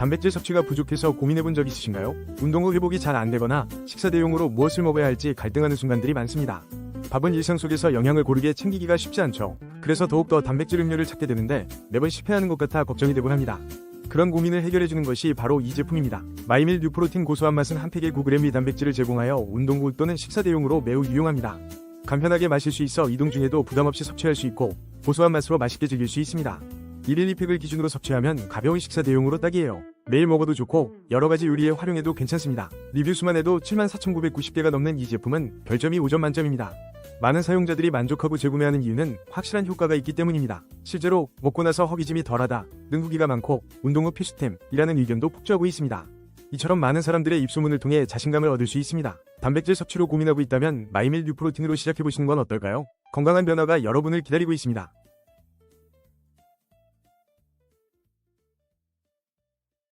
단백질 섭취가 부족해서 고민해본 적 있으신가요? 운동 후 회복이 잘 안 되거나 식사 대용으로 무엇을 먹어야 할지 갈등하는 순간들이 많습니다. 밥은 일상 속에서 영양을 고르게 챙기기가 쉽지 않죠. 그래서 더욱더 단백질 음료를 찾게 되는데 매번 실패하는 것 같아 걱정이 되곤 합니다. 그런 고민을 해결해주는 것이 바로 이 제품입니다. 마이밀 뉴프로틴 고소한 맛은 한 팩에 9g 미 단백질을 제공하여 운동 후 또는 식사 대용으로 매우 유용합니다. 간편하게 마실 수 있어 이동 중에도 부담 없이 섭취할 수 있고 고소한 맛으로 맛있게 즐길 수 있습니다. 1일 2팩을 기준으로 섭취하면 가벼운 식사 대용으로 딱이에요. 매일 먹어도 좋고 여러 가지 요리에 활용해도 괜찮습니다. 리뷰 수만 해도 74,990개가 넘는 이 제품은 별점이 5점 만점입니다. 많은 사용자들이 만족하고 재구매하는 이유는 확실한 효과가 있기 때문입니다. 실제로 먹고 나서 허기짐이 덜하다, 능후기가 많고 운동 후 필수템이라는 의견도 폭주하고 있습니다. 이처럼 많은 사람들의 입소문을 통해 자신감을 얻을 수 있습니다. 단백질 섭취로 고민하고 있다면 마이밀 뉴프로틴으로 시작해보시는 건 어떨까요? 건강한 변화가 여러분을 기다리고 있습니다.